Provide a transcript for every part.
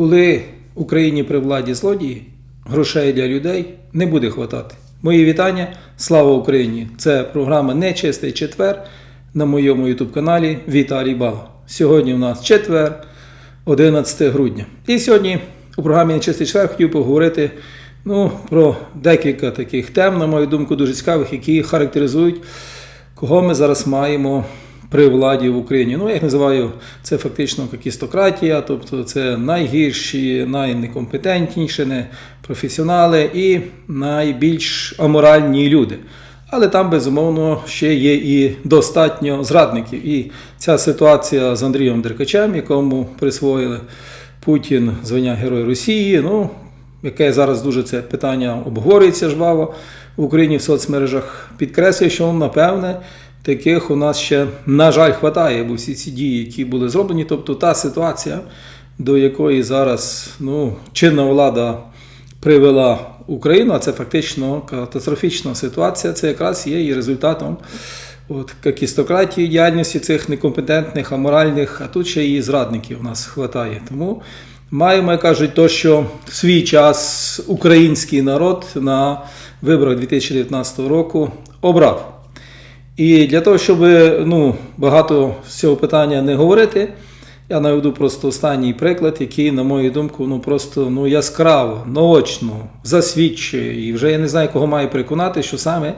Коли Україні при владі злодії, грошей для людей не буде хватати. Мої вітання. Слава Україні! Це програма Нечистий четвер на моєму ютуб каналі Віталій Бала. Сьогодні у нас четвер, 11 грудня. І сьогодні у програмі Нечистий четвер хотів поговорити ну, про декілька таких тем, на мою думку, дуже цікавих, які характеризують, кого ми зараз маємо при владі в Україні. Ну, я їх називаю це фактично какістократія, тобто це найгірші, найнекомпетентніші, непрофесіонали і найбільш аморальні люди. Але там, безумовно, ще є і достатньо зрадників. І ця ситуація з Андрієм Деркачем, якому присвоїли Путін звання Герой Росії, ну, яке зараз дуже це питання обговорюється жваво в Україні в соцмережах, підкреслює, що напевне. Таких у нас ще, на жаль, хватає, бо всі ці дії, які були зроблені, тобто та ситуація, до якої зараз ну, чинна влада привела Україну, а це фактично катастрофічна ситуація, це якраз є і результатом от, какістократії діяльності цих некомпетентних, аморальних, а тут ще і зрадників у нас хватає. Тому маємо, як кажуть, то, що в свій час український народ на виборах 2019 року обрав. І для того, щоб ну, багато з цього питання не говорити, я наведу просто останній приклад, який, на мою думку, ну просто ну, яскраво, наочно засвідчує. І вже я не знаю, кого маю переконати, що саме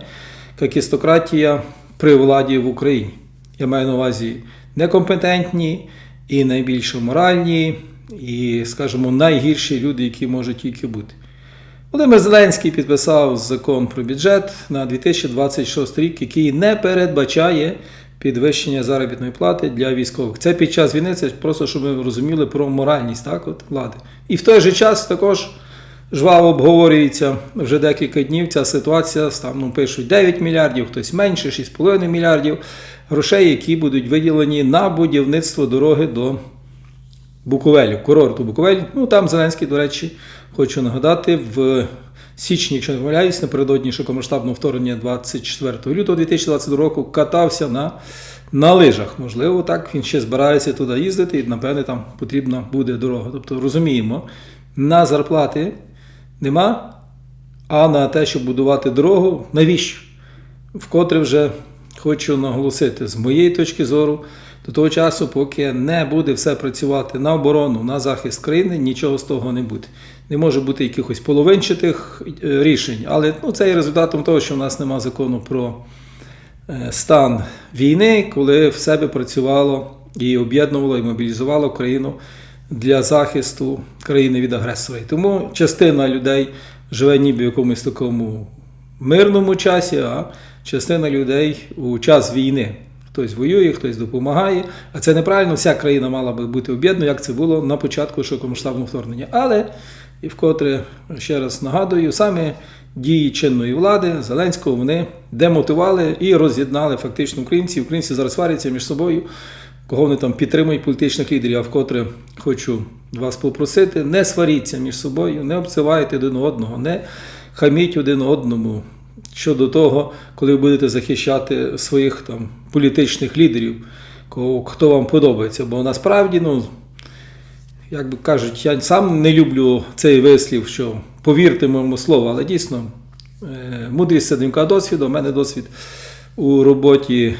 какістократія при владі в Україні. Я маю на увазі некомпетентні і найбільш моральні, і, скажімо, найгірші люди, які можуть тільки бути. Володимир Зеленський підписав закон про бюджет на 2026 рік, який не передбачає підвищення заробітної плати для військових. Це під час війни, це просто щоб ми розуміли про моральність так, от, влади. І в той же час також жваво обговорюється вже декілька днів ця ситуація. Там ну, пишуть 9 мільярдів, хтось менше, 6,5 мільярдів грошей, які будуть виділені на будівництво дороги до Буковелю, курорту Буковель. Ну там Зеленський, до речі, хочу нагадати, в січні, якщо не помиляюсь, напередодні широкомасштабного вторгнення 24 лютого 2022 року катався на на лижах. Можливо, так він ще збирається туди їздити, і напевне там потрібна буде дорога. Тобто розуміємо, на зарплати нема, а на те, щоб будувати дорогу, навіщо? Вкотре вже хочу наголосити, з моєї точки зору. До того часу, поки не буде все працювати на оборону, на захист країни, нічого з того не буде. Не може бути якихось половинчатих рішень, але ну, це є результатом того, що в нас немає закону про стан війни, коли в себе працювало і об'єднувало, і мобілізувало країну для захисту країни від агресора. І Тому частина людей живе ніби в якомусь такому мирному часі, а частина людей у час війни. Хтось воює, хтось допомагає. А це неправильно, вся країна мала би бути об'єднана, як це було на початку широкомасштабного вторгнення. Але, і вкотре ще раз нагадую, саме дії чинної влади Зеленського вони демотивували і роз'єднали фактично українців. Українці зараз сваряться між собою, кого вони там підтримують політичних лідерів. А вкотре хочу вас попросити, не сваріться між собою, не обзивайте один одного, не хаміть один одному щодо того, коли ви будете захищати своїх там політичних лідерів, кого, хто вам подобається. Бо насправді, ну, як би кажуть, я сам не люблю цей вислів, що повірте моєму слову, але дійсно мудрість це донька досвіду. У мене досвід у роботі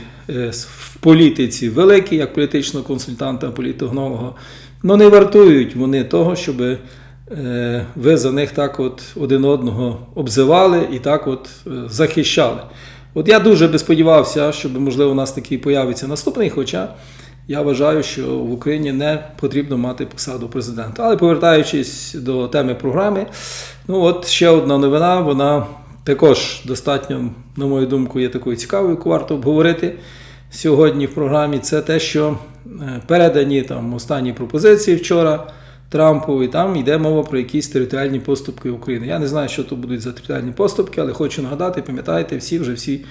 в політиці великий, як політичного консультанта, політогнолога. Ну не вартують вони того, щоби ви за них так от один одного обзивали і так от захищали. От я дуже би сподівався, щоб, можливо, у нас такий появиться наступний, хоча я вважаю, що в Україні не потрібно мати посаду президента. Але повертаючись до теми програми, ну от ще одна новина, вона також достатньо, на мою думку, є такою цікавою, яку варто обговорити сьогодні в програмі. Це те, що передані там останні пропозиції вчора. Трампу, і там йде мова про якісь територіальні поступки України. Я не знаю, що то будуть за територіальні поступки, але хочу нагадати, пам'ятаєте, всі вже всі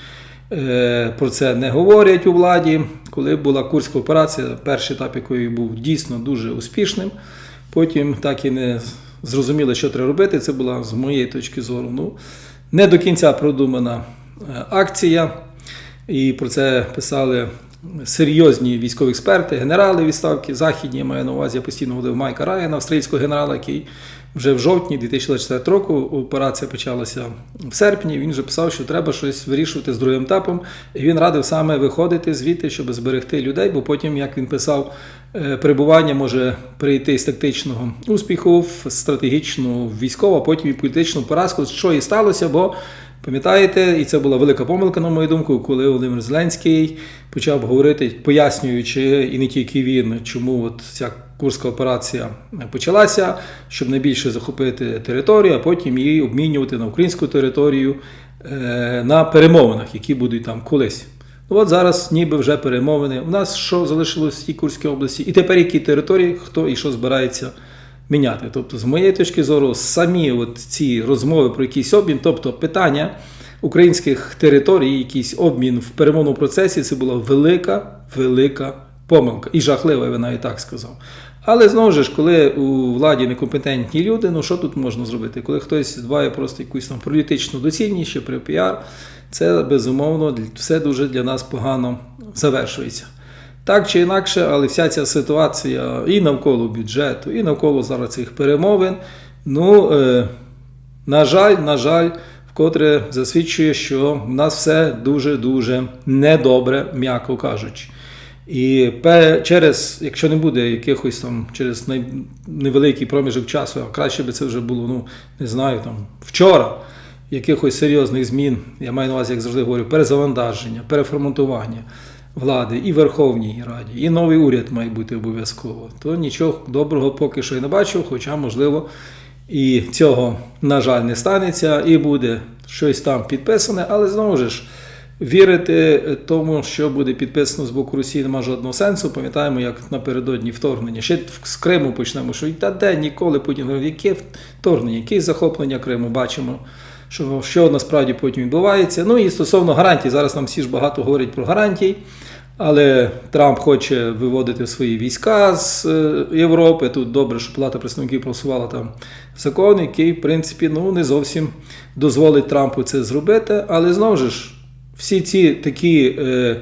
е, про це не говорять у владі. Коли була Курська операція, перший етап якої був дійсно дуже успішним. Потім так і не зрозуміли, що треба робити. Це була з моєї точки зору ну, не до кінця продумана акція. І про це писали серйозні військові експерти, генерали відставки, західні, я маю на увазі, я постійно говорив Майка Райана, австрійського генерала, який вже в жовтні 2024 року операція почалася в серпні. Він вже писав, що треба щось вирішувати з другим етапом. І він радив саме виходити звідти, щоб зберегти людей, бо потім, як він писав, е, перебування може прийти з тактичного успіху в стратегічну військову, а потім і політичну поразку, що і сталося, бо. Пам'ятаєте, і це була велика помилка, на мою думку, коли Володимир Зеленський почав говорити, пояснюючи, і не тільки він, чому от ця курська операція почалася, щоб найбільше захопити територію, а потім її обмінювати на українську територію е, на перемовинах, які будуть там колись. Ну от зараз ніби вже перемовини. У нас що залишилось в тій Курській області, і тепер які території, хто і що збирається міняти. Тобто, з моєї точки зору, самі от ці розмови про якийсь обмін, тобто питання українських територій, якийсь обмін в перемовному процесі, це була велика, велика помилка. І жахлива, я навіть так сказав. Але знову ж, коли у владі некомпетентні люди, ну що тут можна зробити? Коли хтось дбає просто якусь там політичну доцільність чи про піар, це безумовно все дуже для нас погано завершується. Так чи інакше, але вся ця ситуація і навколо бюджету, і навколо зараз цих перемовин, ну, е, на жаль, на жаль, вкотре засвідчує, що в нас все дуже-дуже недобре, м'яко кажучи. І через, якщо не буде якихось там через невеликий проміжок часу, а краще би це вже було, ну не знаю, там вчора, якихось серйозних змін, я маю на увазі, як завжди говорю, перезавантаження, переформатування влади і Верховній Раді, і новий уряд має бути обов'язково, то нічого доброго поки що я не бачив, хоча, можливо, і цього, на жаль, не станеться, і буде щось там підписане, але знову ж. Вірити тому, що буде підписано з боку Росії, немає жодного сенсу. Пам'ятаємо, як напередодні вторгнення. Ще з Криму почнемо, що та де ніколи Путін говорив, яке вторгнення, яке захоплення Криму. Бачимо, що, що насправді потім відбувається. Ну і стосовно гарантій, зараз нам всі ж багато говорять про гарантії. Але Трамп хоче виводити свої війська з е, Європи. Тут добре, що Палата представників просувала там закон, який, в принципі, ну не зовсім дозволить Трампу це зробити. Але знову ж всі ці такі е, е,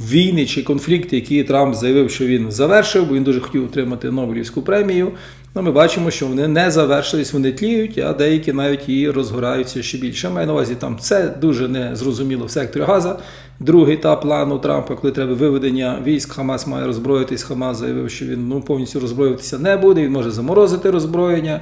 війни чи конфлікти, які Трамп заявив, що він завершив, бо він дуже хотів отримати Нобелівську премію. Ну, ми бачимо, що вони не завершились, вони тліють, а деякі навіть і розгораються ще більше. Маю на увазі, там це дуже незрозуміло в секторі Газа. Другий етап плану Трампа, коли треба виведення військ, Хамас має роззброїтись. Хамас заявив, що він ну, повністю роззброюватися не буде, він може заморозити роззброєння.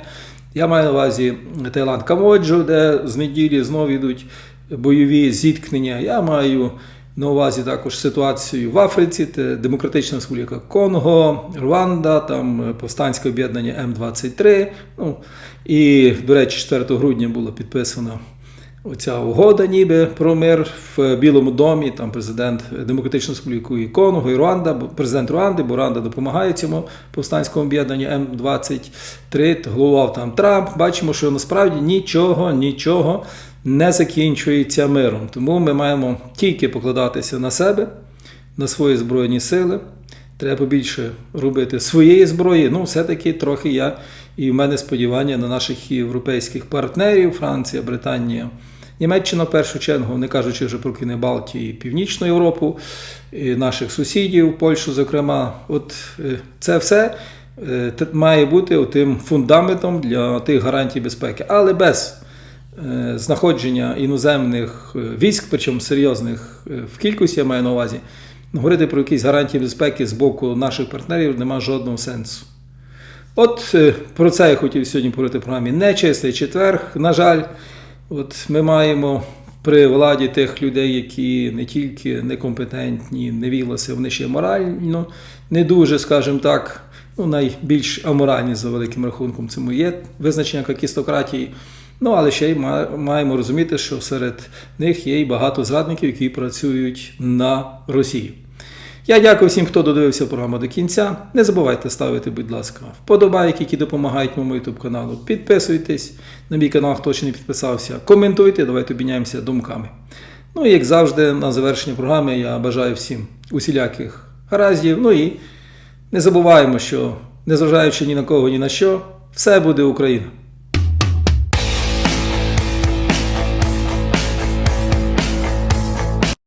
Я маю на увазі Таїланд Камоджу, де з неділі знову йдуть бойові зіткнення. Я маю на увазі також ситуацію в Африці, Демократична Республіка Конго, Руанда, там повстанське об'єднання М23. Ну, і, до речі, 4 грудня було підписано. Оця угода, ніби про мир в Білому домі, там президент Демократичної Республіки Конго, і Руанда, президент Руанди, бо Руанда допомагає цьому повстанському об'єднанню М23, головував там Трамп. Бачимо, що насправді нічого, нічого не закінчується миром. Тому ми маємо тільки покладатися на себе, на свої збройні сили. Треба більше робити своєї зброї. Ну, все-таки трохи я і в мене сподівання на наших європейських партнерів Франція, Британія, Німеччина в першу чергу, не кажучи вже про країни Балтії, Північну Європу, і наших сусідів, Польщу, зокрема. От е, це все е, має бути тим фундаментом для тих гарантій безпеки, але без знаходження іноземних е, військ, причому серйозних е, в кількості, я маю на увазі, говорити про якісь гарантії безпеки з боку наших партнерів немає жодного сенсу. От е, про це я хотів сьогодні говорити в програмі Нечистий четверг. На жаль, от ми маємо при владі тих людей, які не тільки некомпетентні, не вілися, вони ще морально не дуже, скажімо так, ну, найбільш аморальні за великим рахунком. Цьому є визначення какістократії. Ну, але ще й маємо розуміти, що серед них є й багато зрадників, які працюють на Росію. Я дякую всім, хто додивився програму до кінця. Не забувайте ставити, будь ласка, вподобайки, які допомагають моєму YouTube каналу. Підписуйтесь на мій канал, хто ще не підписався. Коментуйте, давайте обміняємося думками. Ну і як завжди, на завершення програми я бажаю всім усіляких гараздів. Ну і не забуваємо, що незважаючи ні на кого, ні на що, все буде Україна.